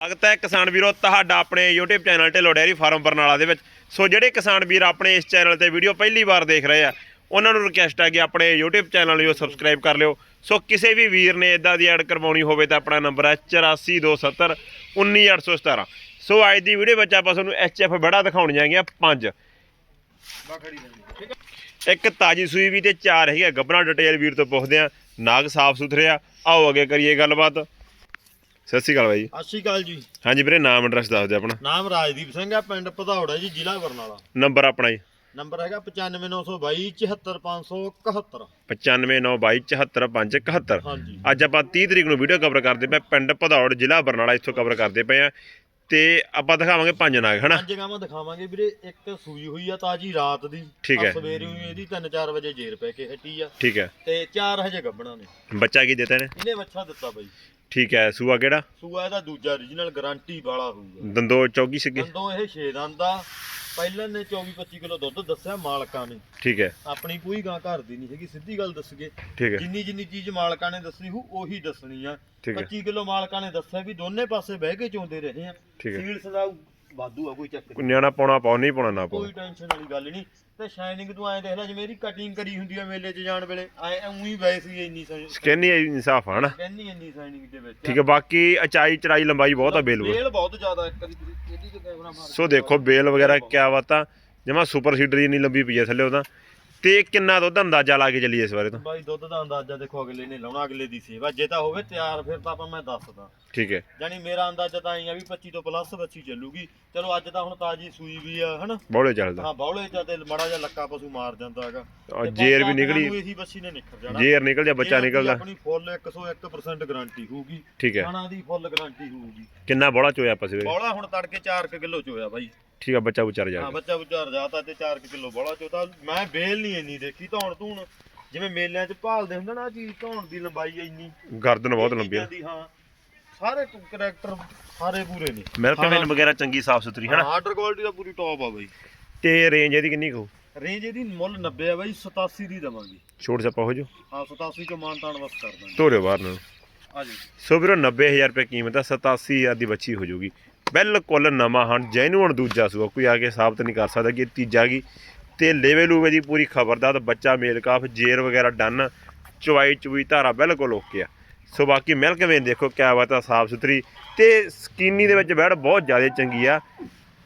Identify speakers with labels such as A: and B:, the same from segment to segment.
A: ਸਵਾਗਤ ਹੈ ਕਿਸਾਨ ਵੀਰੋ ਤੁਹਾਡਾ ਆਪਣੇ YouTube channel Dhillon dairy farm Barnala ਦੇ ਵਿੱਚ। ਸੋ ਜਿਹੜੇ ਕਿਸਾਨ ਵੀਰ ਆਪਣੇ ਇਸ ਚੈਨਲ ਤੇ ਵੀਡੀਓ ਪਹਿਲੀ ਵਾਰ ਦੇਖ ਰਹੇ ਆ, ਉਹਨਾਂ ਨੂੰ ਰਿਕਵੈਸਟ ਆ ਕਿ ਆਪਣੇ YouTube ਚੈਨਲ ਨੂੰ ਸਬਸਕ੍ਰਾਈਬ ਕਰ ਲਿਓ। ਸੋ ਕਿਸੇ ਵੀ ਵੀਰ ਨੇ ਇਦਾਂ ਦੀ ਐਡ ਕਰਵਾਉਣੀ ਹੋਵੇ ਤਾਂ ਆਪਣਾ ਨੰਬਰ ਹੈ 8427 19817 ਸੋ ਅੱਜ ਦੀ ਵੀਡੀਓ ਵਿੱਚ ਆਪਾਂ ਤੁਹਾਨੂੰ HF ਬੜਾ ਦਿਖਾਉਣੀਆਂ ਹੈਗੀਆਂ ਪੰਜ। ਇੱਕ ਤਾਜੀ ਸੂਈ ਵੀ ਤੇ ਚਾਰ ਹੈਗੇ ਗੱਬਰਾਂ ਡਿਟੇਲ ਵੀਰ ਤੋਂ ਪੁੱਛਦੇ ਆ। ਨਾਗ ਸਾਫ਼ ਸੁਥਰੇ ਆ। ਆਓ ਅੱਗੇ ਕਰੀਏ ਗੱਲਬਾਤ। ਸਤਿ ਸ਼੍ਰੀ ਅਕਾਲ ਬਾਈ।
B: ਸਤਿ ਸ਼੍ਰੀ ਅਕਾਲ ਜੀ।
A: ਹਾਂਜੀ ਵੀਰੇ ਨਾਮ ਐਡਰੈਸ ਦੱਸ ਦਿਓ ਆਪਣਾ।
B: ਨਾਮ ਰਾਜਦੀਪ ਸਿੰਘ ਹੈ ਪਿੰਡ ਭਦੌੜਾ ਜੀ ਜ਼ਿਲ੍ਹਾ ਬਰਨਾਲਾ।
A: ਨੰਬਰ ਆਪਣਾ ਜੀ।
B: ਨੰਬਰ ਹੈਗਾ 95922 74571
A: 9592745571
B: ਹਾਂਜੀ।
A: ਅੱਜ ਆਪਾਂ 30 ਤਰੀਕ ਨੂੰ ਵੀਡੀਓ ਕਵਰ ਕਰਦੇ ਪਏ ਪਿੰਡ ਭਦੌੜ ਜ਼ਿਲ੍ਹਾ ਬਰਨਾਲਾ ਇੱਥੋਂ ਕਵਰ ਕਰਦੇ ਪਏ ਆ ਤੇ ਆਪਾਂ ਦਿਖਾਵਾਂਗੇ ਪੰਜ ਨਾਗ ਹਨਾ?
B: ਪੰਜ ਗਾਵਾਂ ਦਿਖਾਵਾਂਗੇ ਵੀਰੇ ਇੱਕ ਸੂਈ ਹੋਈ ਆ ਤਾਜੀ ਰਾਤ ਦੀ।
A: ਠੀਕ ਹੈ।
B: ਸਵੇਰੇ ਹੋਈ ਇਹਦੀ 3-4 ਵਜੇ ਜੇਰ ਪੈ ਕੇ ਹਟੀ ਆ।
A: ਠੀਕ ਹੈ।
B: ਤੇ ਚਾਰ ਹਜੇ ਗੱਬਣਾ ਨੇ।
A: ਬੱਚਾ ਕੀ ਦਿੱਤਾ ਨੇ
B: ਇਹਨੇ ਬੱਚਾ ਦਿੱਤਾ ਬਾਈ।
A: ਠੀਕ ਹੈ ਸੂਆ ਕਿਹੜਾ?
B: ਸੂਆ ਇਹਦਾ ਦੂਜਾ origignal ਗਾਰੰਟੀ ਵਾਲਾ ਹੋਊਗਾ।
A: ਦੰਦੋ ਚੌਗੀ ਸਿੱਗੀ।
B: ਦੰਦੋਂ ਇਹ 6 ਦੰਦ ਦਾ ਪਹਿਲਾਂ ਨੇ 24-25 ਕਿਲੋ ਦੁੱਧ ਦੱਸਿਆ ਮਾਲਕਾਂ ਨੇ।
A: ਠੀਕ ਹੈ।
B: ਆਪਣੀ ਕੋਈ ਗਾਂ ਘਰ ਦੀ ਨਹੀਂ ਹੈਗੀ ਸਿੱਧੀ ਗੱਲ ਦੱਸਗੇ
A: ਠੀਕ ਹੈ।
B: ਜਿੰਨੀ ਜਿੰਨੀ ਚੀਜ਼ ਮਾਲਕਾਂ ਨੇ ਦੱਸਣੀ ਹੋ ਉਹੀ ਦੱਸਣੀ ਆ।
A: ਠੀਕ ਹੈ।
B: 25 ਕਿਲੋ ਮਾਲਕਾਂ ਨੇ ਦੱਸਿਆ ਵੀ ਦੋਨੇ ਪਾਸੇ ਬਹਿ ਕੇ ਚੋਂਦੇ ਰਹੇ ਆ। ਸੀਲਸ ਦਾ ਵਾਧੂ ਆ ਕੋਈ ਚੱਕਰ
A: ਕੋਈ ਨਿਆਣਾ ਪਾਉਣਾ ਪਾਉ ਨਹੀਂ ਪਾਉਣਾ ਨਾ ਪਾਉ।
B: ਕੋਈ ਟੈਨਸ਼ਨ ਵਾਲੀ ਗੱਲ ਨਹੀਂ ਤੇ ਸ਼ਾਈਨਿੰਗ ਤੂੰ ਐਂ ਦੇਖ ਲੈ ਜਿਵੇਂ ਇਹਦੀ ਕਟਿੰਗ ਕਰੀ ਹੁੰਦੀ ਆ ਮੇਲੇ 'ਚ ਜਾਣ ਵੇਲੇ ਐ ਉਹੀ ਵੈਸੀ ਇੰਨੀ
A: ਸਕਿਨ ਹੀ ਇਨਸਾਫ ਆ ਹਨਾ?
B: ਕਹਿੰਨੀ ਇੰਨੀ ਸ਼ਾਈਨਿੰਗ ਦੇ ਵਿੱਚ।
A: ਠੀਕ ਹੈ ਬਾਕੀ ਅਚਾਈ ਚੜਾਈ ਲੰਬਾਈ ਬਹੁਤ ਆ ਬੇਲ
B: ਬੇਲ ਬਹੁਤ ਜ਼ਿਆਦਾ ਇੱਕ ਦੀ ਇਹਦੀ ਤੇ ਕੈਮਰਾ ਮਾਰ
A: ਸੋ ਦੇਖੋ ਬੇਲ ਵਗੈਰਾ ਕਿਆ ਬਾਤਾਂ। ਜਮਾ ਸੁਪਰ ਸੀਡਰ ਜਿੰਨੀ ਲੰਬੀ ਪਈ ਹੈ ਥੱਲੇ ਉਹਦਾ ਤੇ ਕਿੰਨਾ ਦੁੱਧ ਅੰਦਾਜ਼ਾ ਲਾ ਕੇ ਚੱਲੀਏ ਇਸ ਬਾਰੇ ਤੋਂ?
B: ਬਾਈ ਦੁੱਧ ਦਾ ਅੰਦਾਜ਼ਾ ਦੇਖੋ ਅਗਲੇ ਨੇ ਲਾਉਣਾ ਅਗਲੇ ਦੀ ਸੇਵਾ ਜੇ ਤਾਂ ਹੋਵੇ ਤਿਆਰ ਫਿਰ ਤਾਂ ਆਪਾਂ ਮੈਂ ਦੱਸਦਾ।
A: ਠੀਕ ਹੈ।
B: ਯਾਨੀ ਮੇਰਾ ਅੰਦਾਜ਼ਾ ਤਾਂ ਐਂ ਆ ਵੀ 25 ਤੋਂ ਪਲੱਸ ਬੱਚੀ ਚੱਲੂਗੀ। ਚਲੋ ਅੱਜ ਤਾਂ ਹੁਣ ਤਾਜੀ ਸੂਈ ਵੀ ਆ ਹਨਾ?
A: ਬੋਲੇ ਚੱਲਦਾ।
B: ਹਾਂ ਬੌਲੇ ਚ ਤੇ ਮੜਾ ਜਿਹਾ ਲੱਕਾ ਪਸ਼ੂ ਮਾਰ ਜਾਂਦਾ ਹੈਗਾ।
A: ਔਰ
B: ਤੇ
A: ਜੇਰ ਵੀ
B: ਬਾਕੀ
A: ਨਿਕਲੀ।
B: ਨੂੰ ਇਹੀ ਬੱਚੀ ਨੇ ਨਿਖਰ ਜਾਣਾ।
A: ਜੇਰ ਨਿਕਲ ਜਾ ਬੱਚਾ
B: ਇਹ ਆਪਣੀ-
A: ਨਿਕਲਦਾ।
B: ਆਪਣੀ ਫੁੱਲ 101% ਗਾਰੰਟੀ ਹੋਊਗੀ।
A: ਠੀਕ ਹੈ।
B: ਖਾਣਾ ਦੀ ਫੁੱਲ ਗਾਰੰਟੀ ਹੋਊਗੀ।
A: ਕਿੰਨਾ ਬੋਲਾ ਚੋਇਆ ਆਪਾਂ ਸਵੇਰੇ?
B: ਬੌਲਾ ਹੁਣ ਤੜਕੇ 4 ਕਿਲੋ ਚ ਹੋਇਆ ਬਾਈ।
A: ਠੀਕ ਹੈ ਬੱਚਾ ਉਚਰ ਜਾ
B: ਹਾਂ ਬੱਚਾ ਬੁੱਚਾ ਰਜਾਤਾ ਤੇ 4 ਕਿਲੋ ਬੌਲਾ ਚੋਤਾ ਮੈਂ ਬੇਲ ਨਹੀਂ ਇੰਨੀ ਦੇਖੀ ਧੌਣ ਧੂਣ। ਜਿਵੇਂ ਮੇਲਿਆਂ 'ਚ ਭਾਲਦੇ ਹੁੰਦੇ ਨਾ ਜੀ ਧੌਣ ਦੀ ਲੰਬਾਈ ਇੰਨੀ।
A: ਗਰਦਨ ਬਹੁਤ ਲੰਬੀ ਆ।
B: ਹਾਂ। ਸਾਰੇ ਕਰੈਕਟਰ ਸਾਰੇ ਪੂਰੇ ਨੇ।
A: ਮਿਲਕ ਵੇਨ ਵਗੈਰਾ ਚੰਗੀ ਸਾਫ਼ ਸੁਥਰੀ ਹਨਾ?
B: ਆਰਡਰ ਕੁਆਲਿਟੀ ਦਾ ਪੂਰੀ ਟੌਪ ਆ ਬਾਈ।
A: ਤੇ ਰੇਂਜ ਇਹਦੀ ਕਿੰਨੀ ਕੋ
B: ਰੇਂਜ ਇਹਦੀ ਮੁੱਲ 90 ਆ ਬਾਈ 87 ਦੀ ਦਵਾਂਗੇ।
A: ਛੋਟ ਛੱਪਾ ਹੋ ਜੋ
B: ਹਾਂ 87 ਚੋਂ ਮਾਨਤਾਨ ਬਸ ਕਰ ਦਾਂਗੇ।
A: ਤੋਰਿਓ ਬਾਹਰ ਨੂੰ
B: ਆ ਜੀ।
A: ਸੋ ਵੀਰੋ 90000 ਰੁਪਏ ਕੀਮਤ ਆ 87000 ਦੀ ਬੱਚੀ ਹੋ ਜਾਊਗੀ। ਬਿਲਕੁਲ ਨਵਾਂ ਹਨ ਜੈਨੂਅਨ ਦੂਜਾ ਸੂਆ, ਕੋਈ ਆ ਕੇ ਸਾਬਤ ਨਹੀਂ ਕਰ ਸਕਦਾ ਕਿ ਤੀਜਾ ਗੀ ਤੇ ਲੇਵੇ ਲੂਵੇ ਦੀ ਪੂਰੀ ਖਬਰਦਾਰ ਬੱਚਾ ਮੇਲ ਕਾਫ, ਜੇਰ ਵਗੈਰਾ ਡਨ ਚਵਾਈ ਚੁਈ ਧਾਰਾ ਬਿਲਕੁਲ ਓਕੇ ਆ। ਸੋ ਬਾਕੀ ਮਿਲਕ ਵੇਨ ਦੇਖੋ ਕਿਆ ਬਾਤ ਆ, ਸਾਫ਼ ਸੁਥਰੀ ਤੇ ਸਕੀਨੀ ਦੇ ਵਿੱਚ ਬੈੜ ਬਹੁਤ ਜ਼ਿਆਦਾ ਚੰਗੀ ਆ।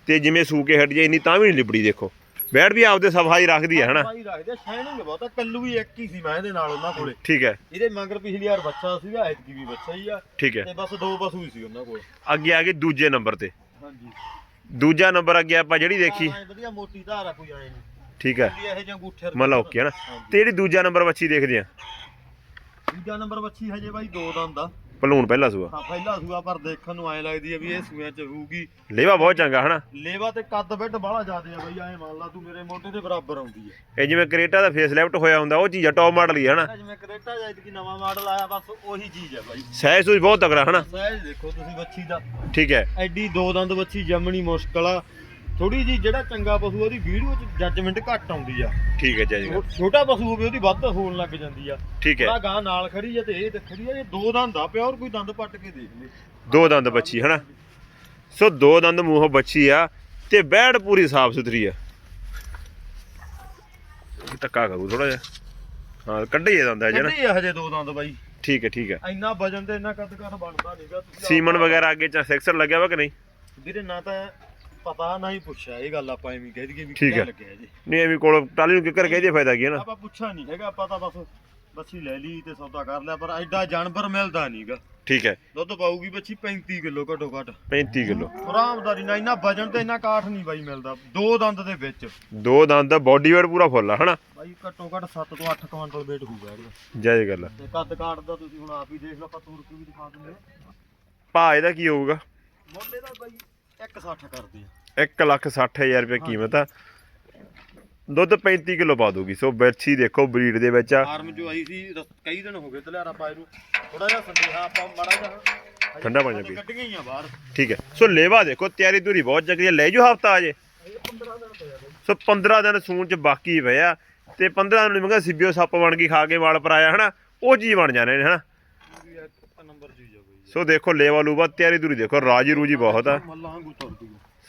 A: ਤੇ ਜਿਵੇਂ ਸੂਕੇ ਹਟ ਜਾਏ ਇੰਨੀ ਤਾਂ ਵੀ ਨਹੀਂ ਲਿਬੜੀ ਦੇਖੋ। ਬੈੜ ਵੀ ਆਪਦੇ ਸਫ਼ਾਈ ਰੱਖਦੀ ਆ ਹਨਾ?
B: ਭਾਈ ਰੱਖਦੇ ਸ਼ਾਈਨਿੰਗ ਬਹੁਤ ਆ ਕੱਲੂ ਵੀ ਇੱਕ ਹੀ ਸੀ ਮੈਂ ਇਹਦੇ ਨਾਲ ਉਹਨਾਂ ਕੋਲੇ।
A: ਠੀਕ ਹੈ।
B: ਇਹਦੇ ਮਗਰ ਪਿਛਲੀ ਵਾਰ ਬੱਚਾ ਸੀਗਾ ਐਤਕੀ ਵੀ ਬੱਚਾ ਹੀ ਆ।
A: ਠੀਕ ਹੈ।
B: ਤੇ ਬਸ ਦੋ ਪਸ਼ੂ ਹੀ ਸੀ ਉਹਨਾਂ ਕੋਲ।
A: ਅੱਗੇ ਆ ਗਏ ਦੂਜੇ ਨੰਬਰ ਤੇ।
B: ਹਾਂਜੀ।
A: ਦੂਜਾ ਨੰਬਰ ਅੱਗੇ ਆਪਾਂ ਜਿਹੜੀ ਦੇਖੀ।
B: ਵਧੀਆ ਮੋਟੀ ਧਾਰ ਆ ਕੋਈ ਆਏ ਨਹੀਂ।
A: ਠੀਕ ਹੈ।
B: ਇਹ ਅੰਗੂਠੇ ਵਰਗੇ
A: ਮਤਲਬ ਓਕੇ ਆ ਨਾ
B: ਹਾਂਜੀ।
A: ਤੇ ਜਿਹੜੀ ਦੂਜਾ ਨੰਬਰ ਬੱਚੀ ਦੇਖਦੇ ਆ
B: ਦੂਜਾ ਨੰਬਰ ਬੱਚੀ ਹਜੇ ਬਾਈ ਦੋ ਦੰਦ ਆ
A: ਭਲੂਣ ਪਹਿਲਾ ਸੂਆ।
B: ਹਾਂ ਪਹਿਲਾ ਸੂਆ ਪਰ ਦੇਖਣ ਨੂੰ ਐ ਲੱਗਦੀ ਆ ਵੀ ਇਹ ਸੂਆਂ ਚ ਹੋਊਗੀ।
A: ਲੇਵਾ ਬਹੁਤ ਚੰਗਾ ਹਨਾ?
B: ਲੇਵਾ ਤੇ ਕੱਦ ਬੈੱਡ ਬਾਹਲਾ ਜ਼ਿਆਦੇ ਆ ਬਾਈ ਐ ਮੰਨ ਲਾ ਤੂੰ ਮੇਰੇ ਮੋਢੇ ਦੇ ਬਰਾਬਰ ਆਉਂਦੀ ਆ।
A: ਇਹ ਜਿਵੇਂ ਕਰੇਟਾ ਦਾ ਫੇਸ ਲੈਫਟ ਹੋਇਆ ਹੁੰਦਾ ਉਹ ਚੀਜ਼ ਆ ਟੌਪ ਮਾਡਲ ਹੀ ਆ ਹਨਾ?
B: ਜਿਵੇਂ ਕਰੇਟਾ ਜਾਂ ਕੀ ਨਵਾਂ ਮਾਡਲ ਆਇਆ ਬਸ ਉਹੀ ਚੀਜ਼ ਆ ਬਾਈ।
A: ਸਹਿਜ ਸੂਜ ਬਹੁਤ ਤਕੜਾ ਹਨਾ?
B: ਸਹਿਜ ਦੇਖੋ ਤੁਸੀਂ ਬੱਚੀ ਦਾ।
A: ਠੀਕ ਹੈ।
B: ਐਡੀ ਦੋ ਦੰਦ ਬੱਚੀ ਜੰਮਣੀ ਮੁਸ਼ਕਲ ਆ। ਥੋੜੀ ਜੀ ਜਿਹੜਾ ਚੰਗਾ ਪਸ਼ੂ ਉਹਦੀ ਵੀਡੀਓ 'ਚ ਜੱਜਮੈਂਟ ਘੱਟ ਆਉਂਦੀ ਆ।
A: ਠੀਕ ਹੈ ਜੀ।
B: ਛੋ- ਛੋਟਾ ਪਸ਼ੂ ਹੋਵੇ ਉਹਦੀ ਵੱਧ ਹੋਣ ਲੱਗ ਜਾਂਦੀ ਆ।
A: ਠੀਕ ਹੈ।
B: ਉਹਦਾ ਗਾਂ ਨਾਲ ਖੜੀ ਆ ਤੇ ਇਹ ਤੇ ਖੜੀ ਆ ਇਹ ਦੋ ਦੰਦ ਆ ਪਿਆ ਹੋਰ ਕੋਈ ਦੰਦ ਪੱਟ ਕੇ ਦੇਖ ਲੈ
A: ਦੋ ਦੰਦ ਬੱਚੀ ਹਨਾ? ਸੋ ਦੋ ਦੰਦ ਮੂੰਹੋਂ ਬੱਚੀ ਆ ਤੇ ਬੈੜ ਪੂਰੀ ਸਾਫ਼ ਸੁਥਰੀ ਆ। ਟੱਕਾ ਕਰੂ ਥੋੜਾ ਜਿਹਾ। ਹਾਂ ਕੱਢੀ ਇਹ ਦੰਦ ਹੈ ਜਣਾ
B: ਕੱਢੀ ਆ ਹਜੇ ਦੋ ਦੰਦ ਬਾਈ।
A: ਠੀਕ ਹੈ ਠੀਕ ਹੈ।
B: ਇੰਨਾ ਵਜਨ ਤੇ ਇੰਨਾ ਕੱਦ ਕਰ ਬਣਦਾ ਨਹੀਂਗਾ
A: ਸੀਮਨ ਵਗੈਰਾ ਅੱਗੇ ਚ ਸੈਕਸਰ ਲੱਗਿਆ ਵਾ ਕਿ ਨਹੀਂ?
B: ਵੀਰੇ ਨਾ ਤਾਂ ਪਤਾ ਨਾ ਹੀ ਪੁੱਛਿਆ ਇਹ ਗੱਲ ਆਪਾਂ ਐਵੇਂ ਕਹਿ ਦਈਏ ਵੀ
A: ਠੀਕ।
B: ਲੱਗਿਆ ਜੀ?
A: ਨਹੀਂ ਐਵੇਂ ਕੋਲ ਟਾਲੀ ਨੂੰ ਕਿੱਕਰ ਕਹਦੇ ਫਾਇਦਾ ਕੀ ਹੈ ਨਾ?
B: ਆਪਾਂ ਪੁੱਛਿਆ ਨਹੀਂ ਹੈਗਾ ਆਪਾਂ ਤਾਂ ਬਸ ਬੱਚੀ ਲੈ ਲਈ ਤੇ ਸੌਦਾ ਕਰ ਲਿਆ ਪਰ ਐਡਾ ਜਾਨਵਰ ਮਿਲਦਾ ਨਹੀਂਗਾ
A: ਠੀਕ ਹੈ।
B: ਦੁੱਧ ਪਾਊਗੀ ਬੱਚੀ 35 ਕਿਲੋ ਘੱਟੋ ਘੱਟ।
A: 35 ਕਿਲੋ।
B: ਆਰਾਮਦਾਰੀ ਨਾਲ ਇੰਨਾ ਵਜਨ ਤੇ ਇੰਨਾ ਕਾਠ ਨਹੀਂ ਬਾਈ ਮਿਲਦਾ ਦੋ ਦੰਦ ਦੇ ਵਿੱਚ।
A: ਦੋ ਦੰਦ ਬੋਡੀ ਵੇਟ ਪੂਰਾ ਫੁੱਲ ਆ ਹਨਾ?
B: ਬਾਈ ਘੱਟੋ ਘੱਟ 7 ਤੋਂ 8 ਕੁਇੰਟਲ weight ਹੋਊਗਾ ਇਹਦਾ।
A: ਜੈ ਗੱਲ ਆ।
B: ਤੇ ਕੱਦ ਕਾਠ ਦਾ ਤੁਸੀਂ ਹੁਣ ਆਪ ਹੀ ਦੇਖ ਲਓ ਆਪਾਂ ਤੂਰ ਕੇ ਵੀ ਦਿਖਾ ਦਿੰਦੇ ਹਾਂ।
A: ਭਾ ਇਹਦਾ ਕੀ ਹੋਊਗਾ?
B: ਮੁੱਲ ਇਹਦਾ ਬਾਈ 160 ਕਰਦੇ ਆ।
A: 1 ਲੱਖ 60000 ਰੁਪਏ ਕੀਮਤ ਆ। ਦੁੱਧ 35 ਕਿਲੋ ਪਾ ਦੂਗੀ ਸੋ ਬੱਚੀ ਦੇਖੋ ਬਰੀਡ ਦੇ ਵਿੱਚ ਆ।
B: ਫਾਰਮ ਜੋ ਆਈ ਸੀ ਰਸ- ਕਈ ਦਿਨ ਹੋ ਗਏ ਤਲਿਆਰਾ ਪਾਏ ਨੂੰ। ਥੋੜਾ ਜਿਹਾ ਸੰਦੇਹਾ ਆਪਾਂ ਮੜਾ ਜਿਹਾ
A: ਠੰਡਾ ਪਾਣੀ ਪੀ।
B: ਕੱਢ ਗਈਆਂ ਬਾਹਰ।
A: ਠੀਕ ਹੈ। ਸੋ ਲੇਵਾ ਦੇਖੋ ਤਿਆਰੀ ਦੂਰੀ ਬਹੁਤ ਚੱਕਰੀ ਲੈ ਜੋ ਹਫਤਾ ਅਜੇ।
B: ਇਹ 15 ਦਿਨ ਪਿਆ ਬਾਈ
A: ਸੋ 15 ਦਿਨ ਸੂਣ ਚ ਬਾਕੀ ਪਏ ਆ। ਤੇ 15 ਦਿਨ ਮੰਗਾ ਸਿੱਬਿਓ ਸੱਪ ਬਣ ਗਈ ਖਾ ਕੇ ਵਾਲ ਪਰਾਇਆ ਹਨਾ? ਉਹ ਚੀਜ਼ ਬਣ ਜਾਣੇ ਨੇ ਹਨਾ?
B: ਨੰਬਰ
A: ਸੋ ਦੇਖੋ ਲੇਵਾ ਲੂਵਾ ਤਿਆਰੀ ਦੂਰੀ ਦੇਖੋ ਰਾਜੀ ਰੂਜੀ ਬਹੁਤ ਆ।
B: ਆ।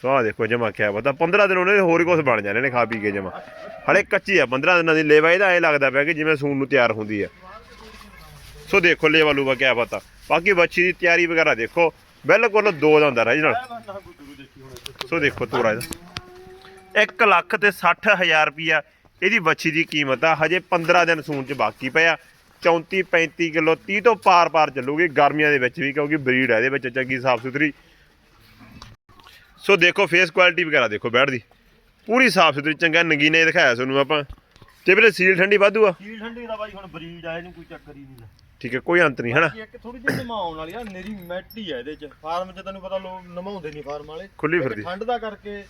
A: ਸੋ ਆਹ ਦੇਖੋ ਜਮਾ ਕਿਆ ਪਤਾ 15 ਦਿਨ ਉਹਨੇ ਹੋਰ ਹੀ ਕੁਝ ਬਣ ਜਾਣੇ ਨੇ ਖਾ ਪੀ ਕੇ ਜਮਾ। ਹਲੇ ਕੱਚੀ ਆ 15 ਦਿਨਾਂ ਦੀ ਲੇਵਾ ਇਹਦਾ ਐ ਲੱਗਦਾ ਪਿਆ ਕਿ ਜਿਵੇਂ ਸੂਣ ਨੂੰ ਤਿਆਰ ਹੁੰਦੀ ਆ। ਸੋ ਦੇਖੋ ਲੇਵਾ ਲੂਵਾ ਕਿਆ ਪਤਾ ਬਾਕੀ ਬੱਚੀ ਦੀ ਤਿਆਰੀ ਵਗੈਰਾ ਦੇਖੋ। ਬਿਲਕੁਲ ਦੋ ਦਾ ਹੁੰਦਾ
B: ਹੁਣ ਇੱਧਰ।
A: ਸੋ ਦੇਖੋ ਤੋਰਾ ਇਹਦਾ। 1 ਲੱਖ ਤੇ 60000 ਰੁਪਿਆ ਇਹਦੀ ਬੱਚੀ ਦੀ ਕੀਮਤ ਆ। ਹਜੇ 15 ਦਿਨ ਸੂਣ ਚ ਬਾਕੀ ਪਿਆ। 34 35 ਕਿਲੋ 30 ਤੋਂ ਪਾਰ-ਪਾਰ ਚੱਲੂਗੀ ਗਰਮੀਆਂ ਦੇ ਵਿੱਚ ਵੀ ਕਿਉਂਕਿ ਬਰੀਡ ਹੈ ਇਹਦੇ ਵਿੱਚ ਚੰਗੀ ਸਾਫ਼ ਸੁਥਰੀ। ਸੋ ਦੇਖੋ ਫੇਸ ਕੁਆਲਿਟੀ ਵਗੈਰਾ ਦੇਖੋ ਬੈਠ ਦੀ। ਪੂਰੀ ਸਾਫ਼ ਸੁਥਰੀ ਚੰਗਾ ਨਗੀਨੇ ਦਿਖਾਇਆ ਤੁਹਾਨੂੰ ਆਪਾਂ। ਤੇ ਵੀਰੇ ਸੀਲ ਠੰਡੀ ਵਾਧੂ ਆ?
B: ਸੀਲ ਠੰਡੀ ਦਾ ਬਾਈ ਹੁਣ ਬਰੀਡ ਆ ਇਹਨੂੰ ਕੋਈ ਚੱਕਰ ਹੀ ਨਹੀਂ
A: ਠੀਕ ਹੈ ਕੋਈ ਅੰਤ ਨਹੀਂ ਹਨਾ?
B: ਇੱਕ ਥੋੜੀ ਜਿਹੀ ਨਮਾਉਣ ਵਾਲੀ ਆ ਨੇਰੀ ਮੈਟੀ ਆ ਇਹਦੇ ਚ। ਫਾਰਮ 'ਚ ਤੈਨੂੰ ਪਤਾ ਲੋਕ ਨਮਾਉਂਦੇ ਨਹੀਂ ਫਾਰਮ ਵਾਲੇ।
A: ਖੁੱਲੀ ਫਿਰਦੀ।
B: ਠੰਡ ਦਾ ਕਰਕੇ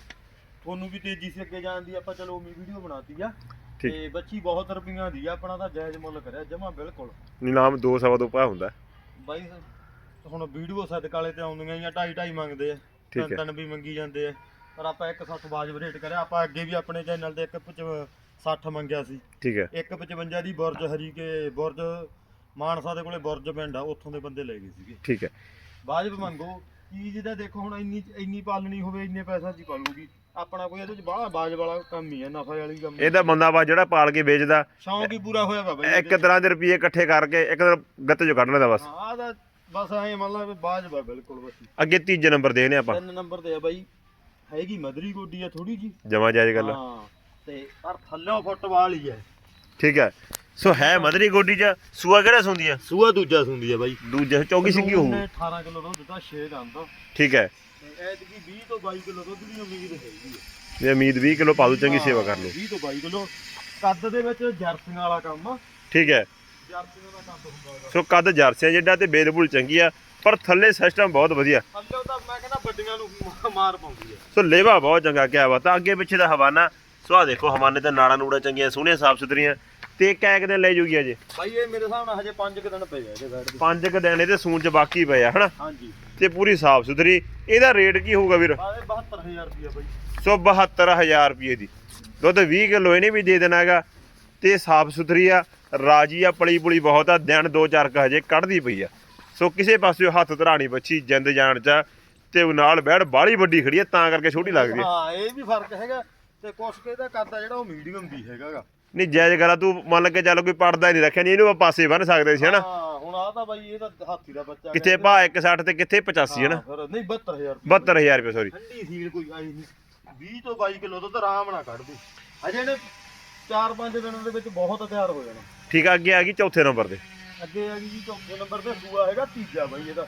B: ਤੁਹਾਨੂੰ ਵੀ ਤੇਜ਼ੀ ਸੇ ਅੱਗੇ ਜਾਣ ਦੀ ਆਪਾਂ ਚਲੋ ਉਮੀ ਵੀਡੀਓ ਬਣਾਤੀ ਆ।
A: ਠੀਕ।
B: ਤੇ ਬੱਚੀ ਬਹੁਤ ਰੁਪਈਆਂ ਦੀ ਆ ਆਪਣਾ ਤਾਂ ਜਾਇਜ਼ ਮੁੱਲ ਕਰਿਆ ਜਮਾ ਬਿਲਕੁਲ।
A: ਨਿਲਾਮ 2 ਸਵਾ ਦੋ ਪਾ ਹੁੰਦਾ।
B: ਬਾਈ ਹੁਣ ਵੀਡੀਓ ਸਦਕ ਵਾਲੇ ਤੇ ਆਉਂਦੀਆਂ ਜਾਂ ਢਾਈ ਢਾਈ ਮੰਗਦੇ ਆ
A: ਠੀਕ ਹੈ।
B: ਤਿੰਨ ਵੀ ਮੰਗੀ ਜਾਂਦੇ ਆ। ਪਰ ਆਪਾਂ 160 ਬਾਜਬ ਰੇਟ ਕਰਿਆ ਆਪਾਂ ਅੱਗੇ ਵੀ ਆਪਣੇ ਚੈਨਲ ਤੇ 160 ਮੰਗਿਆ ਸੀ।
A: ਠੀਕ ਹੈ।
B: 155 ਦੀ ਬੁਰਜ ਹਰੀ ਕੇ ਬੁਰਜ ਮਾਨਸਾ ਦੇ ਕੋਲੇ ਬੁਰਜ ਪਿੰਡ ਆ ਉੱਥੋਂ ਦੇ ਬੰਦੇ ਲੈ ਗਏ ਸੀਗੇ।
A: ਠੀਕ ਹੈ।
B: ਵਾਜਬ ਮੰਗੋ ਚੀਜ਼ ਦਾ ਦੇਖੋ ਹੁਣ ਇੰਨੀ ਇੰਨੀ ਪਾਲਣੀ ਹੋਵੇ ਇੰਨੇ ਪੈਸਾ ਚ ਪਾਲੂਗੀ। ਆਪਣਾ ਕੋਈ ਇਹਦੇ ਚ ਬਾਹਲਾ ਬਾਜ ਵਾਲਾ ਕੰਮ ਹੀ ਆ ਨਫਾ ਵਾਲੀ ਕੰਮ
A: ਇਹਦਾ ਬੰਦਾ ਵਾ ਜਿਹੜਾ ਪਾਲ ਕੇ ਵੇਚਦਾ।
B: ਸ਼ੌਂਕ ਹੀ ਪੂਰਾ ਹੋਇਆ ਵਾ ਬਈ
A: ਇੱਕ ਤਰ੍ਹਾਂ ਦੇ ਰੁਪਏ ਇਕੱਠੇ ਕਰਕੇ ਇੱਕ ਦਿਨ ਗੱਤੇ ਚੋਂ ਕੱਢ ਲੈਂਦਾ ਬਸ।
B: ਹਾਂ ਆਹ ਤਾਂ ਬਸ ਐਂ ਵੀ ਬਾਜ ਵਾ ਬਿਲਕੁਲ ਬਸ।
A: ਅੱਗੇ ਤੀਜੇ ਨੰਬਰ ਦੇਖਨੇ ਆਪਾਂ।
B: ਤਿੰਨ ਨੰਬਰ ਤੇ ਆ ਬਾਈ। ਹੈਗੀ ਮਦਰੀ ਗੋਡੀ ਆ ਥੋੜੀ ਜੀ
A: ਜਮਾ ਜਾਇਜ਼ ਗੱਲ
B: ਹਾਂ ਤੇ ਪਰ ਥੱਲੋਂ ਫੁੱਟਬਾਲ ਹੀ ਹੈ
A: ਠੀਕ ਹੈ ਸੋ ਹੈ ਮਦਰੀ ਗੋਡੀ ਚ ਸੂਆ ਕਿਹੜਾ ਸੁੰਦੀ ਆ?
B: ਸੂਆ ਦੂਜਾ ਸੁੰਦੀ ਆ ਬਾਈ।
A: ਦੂਜੇ ਚੌਗੀ ਸਿੰਗੀ ਹੋਊ।
B: 18 ਕਿਲੋ ਦੁੱਧ ਦਿੱਤਾ 6 ਦੰਦ।
A: ਠੀਕ ਹੈ
B: ਐਤਕੀ 20 ਤੋਂ 22 ਕਿਲੋ ਦੁੱਧ ਦੀ ਉਮੀਦ ਹੈਗੀ ਆ।
A: ਇਹ ਉਮੀਦ 20 ਕਿਲੋ ਪਾ ਦੂ ਚੰਗੀ ਸੇਵਾ ਕਰ ਲਓ।
B: 20 ਤੋਂ 22 ਕਿਲੋ। ਕੱਦ ਦੇ ਵਿੱਚ ਜਰਸੀਆਂ ਵਾਲਾ ਕੰਮ ਆ।
A: ਠੀਕ ਹੈ।
B: ਜਰਸੀਆਂ ਦਾ ਕੱਦ ਹੁੰਦਾ ਹੈਗਾ
A: ਸੋ ਕੱਦ ਜਰਸੀਆਂ ਜਿੱਡਾ ਤੇ ਬੇਲਬੁਲ ਚੰਗੀ ਆ ਪਰ ਥੱਲੇ ਸਿਸਟਮ ਬਹੁਤ ਵਧੀਆ।
B: ਥੱਲੇ ਤਾਂ ਮੈਂ ਕਹਿੰਦਾ ਵੱਡੀਆਂ ਨੂੰ ਮ- ਮਾਰ ਪਾਉਂਦੀ ਆ।
A: ਸੋ ਲੇਵਾ ਬਹੁਤ ਚੰਗਾ ਕਿਆ ਬਾਤ ਅੱਗੇ ਪਿੱਛੇ ਦਾ ਹਵਾਨਾ। ਸੋ ਆ ਦੇਖੋ ਹਵਾਨੇ ਤੇ ਨਾੜਾ ਨੂੜਾ ਚੰਗੀਆਂ ਸੋਹਣੀਆਂ ਸਾਫ਼ ਸੁਥਰੀਆਂ ਤੇ ਕੈ ਕੁ ਦਿਨ ਲੈ ਜੂਗੀ ਅਜੇ
B: ਬਾਈ ਇਹ ਮੇਰੇ ਹਿਸਾਬ ਨਾਲ ਹਜੇ 5 ਕੁ ਦਿਨ ਪਏ ਆ ਇਹਦੇ ਬੈਠ ਦੇ।
A: ਪੰਜ ਕ ਦਿਨ ਇਹਦੇ ਸੂਣ ਚ ਬਾਕੀ ਪਏ ਆ ਹਨਾ?
B: ਹਾਂਜੀ।
A: ਤੇ ਪੂਰੀ ਸਾਫ਼ ਸੁਥਰੀ। ਇਹਦਾ ਰੇਟ ਕੀ ਹੋਊਗਾ ਵੀਰ?
B: ਬਾਏ 72000 ਰੁਪਿਆ ਬਾਈ।
A: ਸੋ 72000 ਰੁਪਏ ਦੀ। ਦੁੱਧ 20 ਕਿਲੋ ਇਹਨੇ ਵੀ ਦੇ ਦੇਣਾ ਹੈਗਾ। ਤੇ ਸਾਫ਼ ਸੁਥਰੀ ਆ ਰਾਜੀ ਆ ਪਲੀ ਪੁਲੀ ਬਹੁਤ ਆ ਦਿਨ ਦੋ ਚਾਰ ਕ ਹਜੇ ਕੱਢਦੀ ਪਈ ਆ। ਸੋ ਕਿਸੇ ਪਾਸੇ ਹੱਥ ਧਰਾਣੀ ਬੱਚੀ ਜਿੰਦ ਜਾਣ ਚ ਤੇ ਉਹ ਨਾਲ ਬੈੜ ਬਾਹਲੀ ਵੱਡੀ ਖੜੀ ਆ ਤਾਂ ਕਰਕੇ ਛੋਟੀ ਲੱਗਦੀ ਆ।
B: ਹਾਂ ਇਹ ਵੀ ਫ਼ਰਕ ਹੈਗਾ ਤੇ ਕੁਛ ਕੇ ਕਰਦਾ ਜਿਹੜਾ ਉਹ ਮੀਡੀਅਮ ਦੀ ਹੈਗਾਗਾ।
A: ਨਹੀਂ ਜਾਇਜ਼ ਕਰਾ ਤੂੰ ਮੰਨ ਕੇ ਚੱਲ ਕੋਈ ਪੜਦਾ ਨਹੀਂ ਰੱਖਿਆ ਨਹੀਂ ਇਹਨੂੰ ਪਾਸੇ ਬੰਨ ਸਕਦੇ ਸੀ ਹਨਾ?
B: ਹਾਂ ਹੁਣ ਆ ਤਾਂ ਬਾਈ ਇਹ ਤਾਂ ਹਾਥੀ ਦਾ ਬੱਚਾ
A: ਕਿੱਥੇ ਭਾ 160 ਤੇ ਕਿੱਥੇ 85 ਹਨਾ?
B: ਫਿਰ ਨਹੀਂ 72000 ਰੁਪਏ।
A: 72000 ਰੁਪਏ ਸੌਰੀ
B: ਠੰਡੀ ਸੀਲ ਕੋਈ ਆਈ ਨਹੀਂ। 20 ਤੋਂ 22 ਕਿਲੋ ਦੁੱਧ ਆਰਾਮ ਨਾਲ ਕੱਢ ਦੂ। ਅਜੇ ਨੇ 4-5 ਦਿਨਾਂ ਦੇ ਵਿੱਚ ਬਹੁਤ ਤਿਆਰ ਹੋ ਜਾਣਾ।
A: ਠੀਕ ਆ ਅੱਗੇ ਆ ਗਈ ਚੌਥੇ ਨੰਬਰ ਤੇ।
B: ਅੱਗੇ ਆ ਗਈ ਜੀ ਚੌਥੇ ਨੰਬਰ ਤੇ ਸੂਆ ਹੈਗਾ ਤੀਜਾ ਬਾਈ ਇਹਦਾ।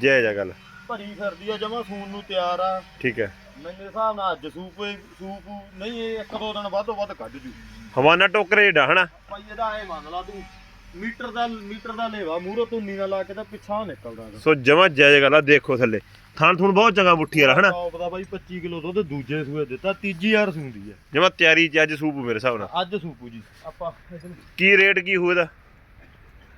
A: ਜਾਇਜ਼ ਆ ਗੱਲ।
B: ਭਰੀ ਫਿਰਦੀ ਆ ਜਮਾ ਸੂਨ ਨੂੰ ਤਿਆਰ ਆ।
A: ਠੀਕ ਹੈ
B: ਮੇਰੇ ਹਿਸਾਬ ਨਾਲ ਅੱਜ ਸੂਪ ਸੂਪ ਨਹੀਂ ਇਹ ਇੱਕ ਦੋ ਦਿਨ ਵੱਧੋ ਵੱਧ ਕੱਢ ਜੂ।
A: ਹਵਾਨਾ ਟੋਕਰੇ ਡਾ ਹਨਾ?
B: ਭਾਈ ਇਹਦਾ ਐ ਮੰਨ ਲਾ ਤੂੰ ਮੀਟਰ ਦਾ ਮੀਟਰ ਦਾ ਲੇਵਾ ਮੂਹਰੋਂ ਧੁੰਨੀ ਨਾਲ ਲਾ ਕੇ ਤਾਂ ਪਿੱਛਾ ਨਿਕਲਦਾ ਹੈਗਾ।
A: ਸੋ ਜਮਾ ਜਾਇਜ਼ ਗੱਲ ਆ ਦੇਖੋ ਥੱਲੇ। ਥਾਣ ਥੂਣ ਬਹੁਤ ਚੰਗਾ ਮੁੱਠੀ ਵਾਲਾ ਹਨਾ?
B: ਟੌਪ ਦਾ ਬਾਈ 25 ਕਿਲੋ ਦੁੱਧ ਦੂਜੇ ਸੂਏ ਦਿੱਤਾ ਤੀਜੀ ਯਾਰ ਸੂੰਦੀ ਆ।
A: ਜਮਾ ਤਿਆਰੀ ਚ ਅੱਜ ਸੂਪ ਮੇਰੇ ਹਿਸਾਬ ਨਾਲ।
B: ਅੱਜ ਸੂਪੂ ਜੀ ਆਪਾਂ
A: ਕੀ ਰੇਟ ਕੀ ਹੋਊ ਇਹਦਾ?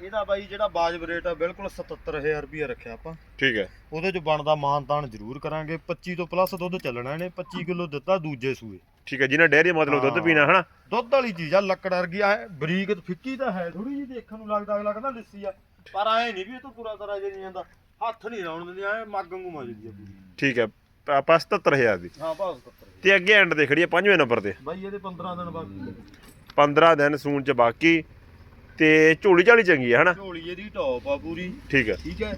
B: ਇਹਦਾ ਬਾਈ ਜਿਹੜਾ ਬਾਜਬ ਰੇਟ ਆ ਬਿਲਕੁਲ 77000 ਰੁਪਏ ਰੱਖਿਆ ਆਪਾਂ।
A: ਠੀਕ ਹੈ।
B: ਉਹਦੇ ਚ ਬਣਦਾ ਮਾਨ ਤਾਨ ਜ਼ਰੂਰ ਕਰਾਂਗੇ। 25 ਤੋਂ ਪਲੱਸ ਦੁੱਧ ਚੱਲਣਾ ਇਹਨੇ 25 ਕਿਲੋ ਦਿੱਤਾ ਦੂਜੇ ਸੂਏ।
A: ਠੀਕ ਹੈ ਜਿਹਨੇ ਡੇਅਰੀ ਮਤਲਬ ਦੁੱਧ। ਪੀਣਾ ਹਨਾ?
B: ਦੁੱਧ ਵਾਲੀ ਚੀਜ਼ ਆ ਲੱਕੜ ਵਰਗੀ ਆ ਬਰੀਕ ਤੇ ਫਿੱਕੀ ਤਾਂ ਹੈ ਥੋੜੀ ਜਿਹੀ ਦੇਖਣ ਨੂੰ ਲੱਗਦਾ ਅਗਲਾ ਕਹਿੰਦਾ ਲਿੱਸੀ ਆ। ਪਰ ਐ ਨਹੀਂ ਵੀ ਇਹ ਤੋਂ ਪੂਰਾ ਤਰ੍ਹਾਂ ਜੇ ਨਹੀਂ ਜਾਂਦਾ ਹੱਥ ਨਹੀਂ ਲਾਉਣ ਦਿੰਦੀ ਐ ਮੱਗ ਵਾਂਗੂ ਮਜਦੀ ਆ ਪੂਰੀ।
A: ਠੀਕ ਹੈ ਆਪਾਂ 77000 ਦੀ।
B: ਹਾਂ ਭਾਸ 70
A: ਤੇ ਅੱਗੇ ਐਂਡ ਤੇ ਖੜੀ ਹੈ ਪੰਜਵੇਂ ਨੰਬਰ ਤੇ।
B: ਬਾਈ ਇਹਦੇ 15 ਦਿਨ ਬਾਕੀ
A: 15 ਦਿਨ ਸੂਣ ਚ ਬਾਕੀ। ਤੇ ਝੋਲੀ ਝਾਲੀ ਚੰਗੀ ਹੈ ਹਨਾ?
B: ਝੋਲੀ ਇਹਦੀ ਟੌਪ ਆ ਪੂਰੀ।
A: ਠੀਕ ਹੈ
B: ਠੀਕ ਹੈ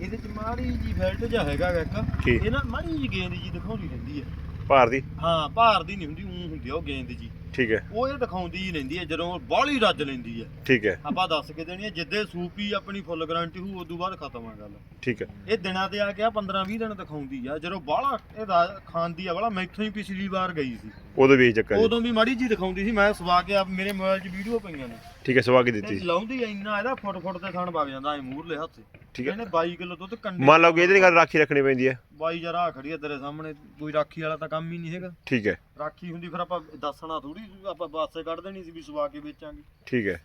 B: ਇਹਦੇ ਚ ਮਾੜੀ ਜੀ ਫੈਲਟ ਜਾ ਹੈਗਾ ਇੱਕ।
A: ਠੀਕ।
B: ਇਹ ਨਾ ਮਾੜੀ ਜੀ ਗੇਂਦ ਜੀ ਦਿਖਾਉਂਦੀ ਰਹਿੰਦੀ ਹੈ
A: ਭਾਰ ਦੀ?
B: ਹਾਂ ਭਾਰ ਦੀ ਨਹੀਂ ਹੁੰਦੀ ਉਹ ਹੁੰਦੀ ਆ ਉਹ ਗੇਂਦ ਜੀ
A: ਠੀਕ ਹੈ।
B: ਉਹ ਇਹ ਦਿਖਾਉਂਦੀ ਹੀ ਰਹਿੰਦੀ ਹੈ ਜਦੋਂ ਬਾਹਲੀ ਰੱਜ ਲੈਂਦੀ ਹੈ।
A: ਠੀਕ ਹੈ।
B: ਆਪਾਂ ਦੱਸ ਕੇ ਦੇਣੀ ਹੈ ਜਿੱਦੇ ਸੂਪੀ ਆਪਣੀ ਫੁੱਲ ਗਾਰੰਟੀ ਹੋਊ ਉਦੋਂ ਬਾਅਦ ਖਤਮ ਆ ਗੱਲ।
A: ਠੀਕ ਹੈ।
B: ਇਹ ਦਿਨਾਂ ਤੇ ਆ ਗਿਆ 15 20 ਦਿਨ ਦਿਖਾਉਂਦੀ ਆ। ਜਦੋਂ ਬਾਹਲਾ ਇਹ ਖਾਂਦੀ ਆ ਬਾਹਲਾ ਮੈਥੋਂ ਹੀ ਪਿਛਲੀ ਵਾਰ ਗਈ ਸੀ।
A: ਉਦੋਂ ਵੀ ਚੱਕਰ
B: ਉਦੋਂ ਵੀ ਮਾੜੀ ਜੀ ਦਿਖਾਉਂਦੀ ਸੀ ਮੈਂ ਸਵਾ ਕੇ ਆ ਮੇਰੇ ਮੋਬਾਈਲ 'ਚ ਵੀਡੀਓ ਪਈਆਂ ਨੇ।
A: ਠੀਕ ਹੈ ਸਵਾ ਕੇ ਦਿੱਤੀ
B: ਲਾਉਂਦੀ ਆ ਇੰਨਾ ਇਹਦਾ ਫੁੱਟ ਫੁੱਟ ਤੇ ਥਣ ਵਗ ਜਾਂਦਾ ਐ ਮੂਰਲੇ ਹੱਥ
A: ਠੀਕ ਹੈ।
B: ਇਹਨੇ 22 ਕਿਲੋ ਦੁੱਧ ਕੰਡੇ
A: ਮੰਨ ਲਓ ਕਿ ਇਹਦੇ ਨਾਲ ਰਾਖੀ ਰੱਖਣੀ ਪੈਂਦੀ ਹੈ।
B: ਬਾਈ ਯਾਰ ਆ ਖੜੀ ਆ ਤੇਰੇ ਸਾਹਮਣੇ ਕੋਈ ਰਾਖੀ ਵਾਲਾ ਤਾਂ ਕੰਮ ਹੀ ਨਹੀਂ ਹੈਗਾ।
A: ਠੀਕ ਹੈ।
B: ਰਾਖੀ ਹੁੰਦੀ ਫਿਰ ਆਪਾਂ ਦੱਸਣਾ ਥੋੜੀ ਆਪਾਂ ਬਾਸੇ ਕੱਢ ਦੇਣੀ ਸੀ ਵੀ ਸਵਾ ਕੇ ਵੇਚਾਂਗੇ।
A: ਠੀਕ ਹੈ।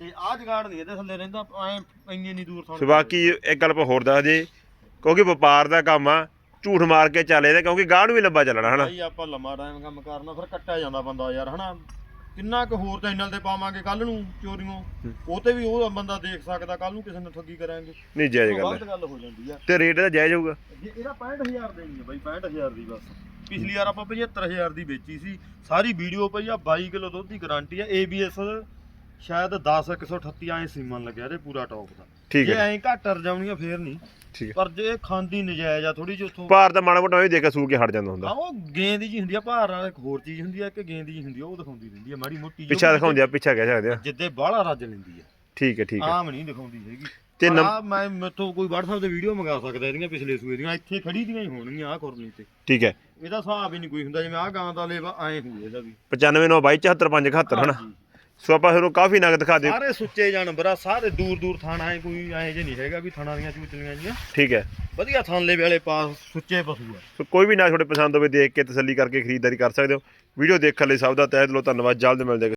B: ਤੇ ਆਹ ਜਗਾੜ ਨਹੀਂ ਇਹਦੇ ਥੱਲੇ ਰਹਿੰਦਾ ਐ ਇੰਨੀ ਨਹੀਂ ਦੂਰ
A: ਸੋ ਬਾਕੀ ਇੱਕ ਗੱਲ ਆਪਾਂ ਹੋਰ ਦੱਸ ਜੇ ਕਿਉਂਕਿ ਵਪਾਰ ਦਾ ਕੰਮ ਆ ਝੂਠ ਮਾਰ ਕੇ ਚੱਲੇ ਤੇ ਕਿਉਂਕਿ ਗਾਹ ਨੂੰ ਵੀ ਲੰਬਾ ਚੱਲਣਾ ਹਨਾ।
B: ਭਾਈ ਆਪਾਂ ਲੰਮਾ ਟਾਈਮ ਕੰਮ ਕਰਨਾ ਫਿਰ ਕੱਟਿਆ ਜਾਂਦਾ ਬੰਦਾ ਯਾਰ ਹਨਾ। ਕਿੰਨਾ ਕੁ ਹੋਰ ਚੈਨਲ ਤੇ ਪਾਵਾਂਗੇ ਕੱਲ ਨੂੰ ਚੋਰੀਆਂ ਉਹ ਤੇ ਵੀ ਉਹ ਬੰਦਾ ਦੇਖ ਸਕਦਾ ਕੱਲ ਨੂੰ ਕਿਸੇ ਨੂੰ ਠੱਗੀ ਕਰਾਂਗੇ।
A: ਨਹੀਂ ਜਾਇਜ਼ ਗੱਲ
B: ਗਲਤ
A: ਹੈ।
B: ਗੱਲ ਹੋ ਜਾਂਦੀ ਆ।
A: ਤੇ ਰੇਟ ਇਹਦਾ ਜਾਇਜ਼ ਹੋਊਗਾ?
B: ਇਹ- ਇਹਦਾ 65000 ਦੇਣੀ ਹੈ ਬਾਈ 65000 ਦੀ ਬਸ। ਪਿਛਲੀ ਵਾਰ ਆਪਾਂ 75000 ਦੀ ਵੇਚੀ ਸੀ। ਸਾਰੀ ਵੀਡੀਓ ਪਈ ਆ 22 ਕਿਲੋ ਦੁੱਧ ਦੀ ਗਾਰੰਟੀ ਆ। ABS ਸ਼ਾਇਦ 10 138 ਐ ਸੀਮਨ ਲੱਗਿਆ ਇਹਦੇ ਪੂਰਾ ਟੌਪ ਦਾ।
A: ਠੀਕ
B: ਜੇ
A: ਹੈ
B: ਐਂ ਘੱਟ ਰਜਾਉਣੀਆਂ ਫੇਰ ਨਹੀਂ।
A: ਠੀਕ ਹੈ।
B: ਪਰ ਜੇ ਖਾਂਦੀ ਨਜਾਇਜ਼ ਆ ਥੋੜੀ ਜਿਹੀ ਉੱਥੋਂ
A: ਭਾਰ ਦਾ ਮਾੜਾ ਮੋਟਾ ਵੀ ਦੇਖ ਕੇ ਸੂ ਕੇ ਹਟ ਜਾਂਦਾ
B: ਹਾਂ
A: ਹੁੰਦਾ
B: ਉਹ ਗੇਂਦ ਜੀ ਹੁੰਦੀ ਆ ਭਾਰ ਨਾਲ ਇੱਕ ਹੋਰ ਚੀਜ਼ ਹੁੰਦੀ ਆ ਕਿ ਗੇਂਦ ਜੀ ਹੁੰਦੀ ਆ ਉਹ ਦਿਖਾਉਂਦੀ ਰਹਿੰਦੀ ਆ ਮਾੜੀ ਮੋਟੀ ਜਿਹੀ।
A: ਪਿੱਛਾ ਦਿਖਾਉਂਦੇ ਆ ਪਿੱਛਾ ਕਹਿ ਸਕਦੇ ਆ।
B: ਜਿੱਦੇ ਬਾਹਲਾ ਰੱਜ ਲੈਂਦੀ ਆ।
A: ਠੀਕ ਹੈ ਠੀਕ ਹੈ।
B: ਆਮ ਨਹੀਂ ਦਿਖਾਉਂਦੀ ਹੈਗੀ।
A: ਤੇ ਨੰਬ-
B: ਆਹ ਮੈਂ ਮੇਥੋਂ ਕੋਈ WhatsApp ਤੇ ਵੀਡੀਓ ਮੰਗਾ ਸਕਦਾ ਇਹਦੀਆਂ ਪਿਛਲੇ ਸੂਏ ਦੀਆਂ ਇੱਥੇ ਖੜੀ ਦੀਆਂ ਹੀ ਹੋਣਗੀਆਂ ਆਹ ਕੁਰਨੀ ਤੇ।
A: ਠੀਕ ਹੈ।
B: ਇਹਦਾ ਹਿਸਾਬ ਹੀ ਨਹੀਂ ਕੋਈ ਹੁੰਦਾ ਜਿਵੇਂ ਆਹ ਗਾਂ ਦਾ ਲੇਵਾ ਐ ਹੋਊ ਇਹਦਾ ਵੀ।
A: 95 9 22 74 5 71 ਹਨਾ?
B: ਹਾਂਜੀ।
A: ਸੋ ਆਪਾਂ ਤੁਹਾਨੂੰ ਕਾਫੀ ਨਗ ਦਿਖਾ ਦਿਓ
B: ਸਾਰੇ ਸੁੱਚੇ ਜਾਨਵਰ ਆ ਸਾਰੇ ਦੂਰ ਦੂਰ ਥਾਣਾ ਹੈ ਕੋਈ ਐ ਜੇ ਨਹੀਂ ਹੈਗਾ ਵੀ ਥਾਣਾ ਦੀਆਂ ਚੂਚਲੀਆਂ ਜੀਆਂ।
A: ਠੀਕ ਹੈ।
B: ਵਧੀਆ ਥਾਂਲੇ ਵਾਲੇ ਪਾਸ ਸੁੱਚੇ ਪਸ਼ੂ ਆ।
A: ਸੋ ਕੋਈ ਵੀ ਨਾ ਤੁਹਾਡੇ ਪਸੰਦ ਹੋਵੇ ਦੇਖ ਕੇ ਤਸੱਲੀ ਕਰਕੇ ਖਰੀਦਦਾਰੀ ਕਰ ਸਕਦੇ ਹੋ। ਵੀਡੀਓ ਦੇਖਣ ਲਈ ਸਭ ਦਾ ਤਹਿ ਦਿਲੋਂ ਧੰਨਵਾਦ। ਜਲਦ ਮਿਲਦੇ